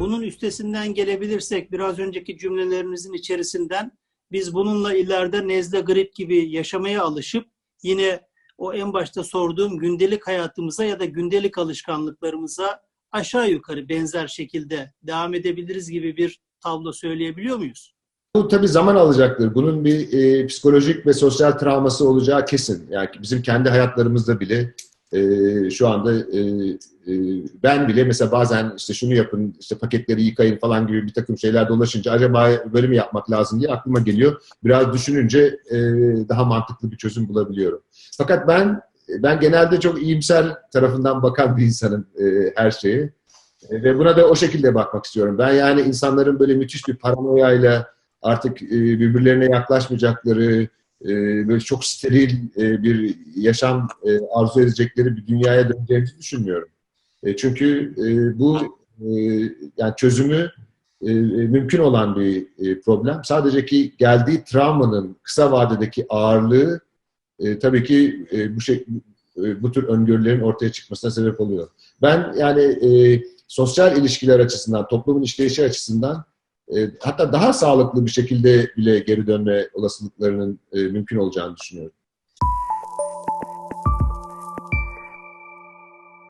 bunun üstesinden gelebilirsek biraz önceki cümlelerinizin içerisinden biz bununla ileride nezle grip gibi yaşamaya alışıp yine o en başta sorduğum gündelik hayatımıza ya da gündelik alışkanlıklarımıza aşağı yukarı benzer şekilde devam edebiliriz gibi bir tablo söyleyebiliyor muyuz? Bu tabii zaman alacaktır. Bunun bir e, psikolojik ve sosyal travması olacağı kesin. Yani bizim kendi hayatlarımızda bile e, şu anda e, ben bile mesela bazen işte şunu yapın, işte paketleri yıkayın falan gibi bir takım şeyler dolaşınca acaba böyle mi yapmak lazım diye aklıma geliyor. Biraz düşününce e, daha mantıklı bir çözüm bulabiliyorum. Fakat ben ben genelde çok iyimser tarafından bakan bir insanım e, her şeye. Ve buna da o şekilde bakmak istiyorum. Ben yani insanların böyle müthiş bir paranoyayla artık e, birbirlerine yaklaşmayacakları, böyle çok steril bir yaşam arzu edecekleri bir dünyaya döneceğimizi düşünmüyorum. E, çünkü e, bu e, yani çözümü e, mümkün olan bir e, problem. Sadece ki geldiği travmanın kısa vadedeki ağırlığı e, tabii ki e, bu şey e, bu tür öngörülerin ortaya çıkmasına sebep oluyor. Ben yani e, sosyal ilişkiler açısından, toplumun işleyişi açısından e, hatta daha sağlıklı bir şekilde bile geri dönme olasılıklarının e, mümkün olacağını düşünüyorum.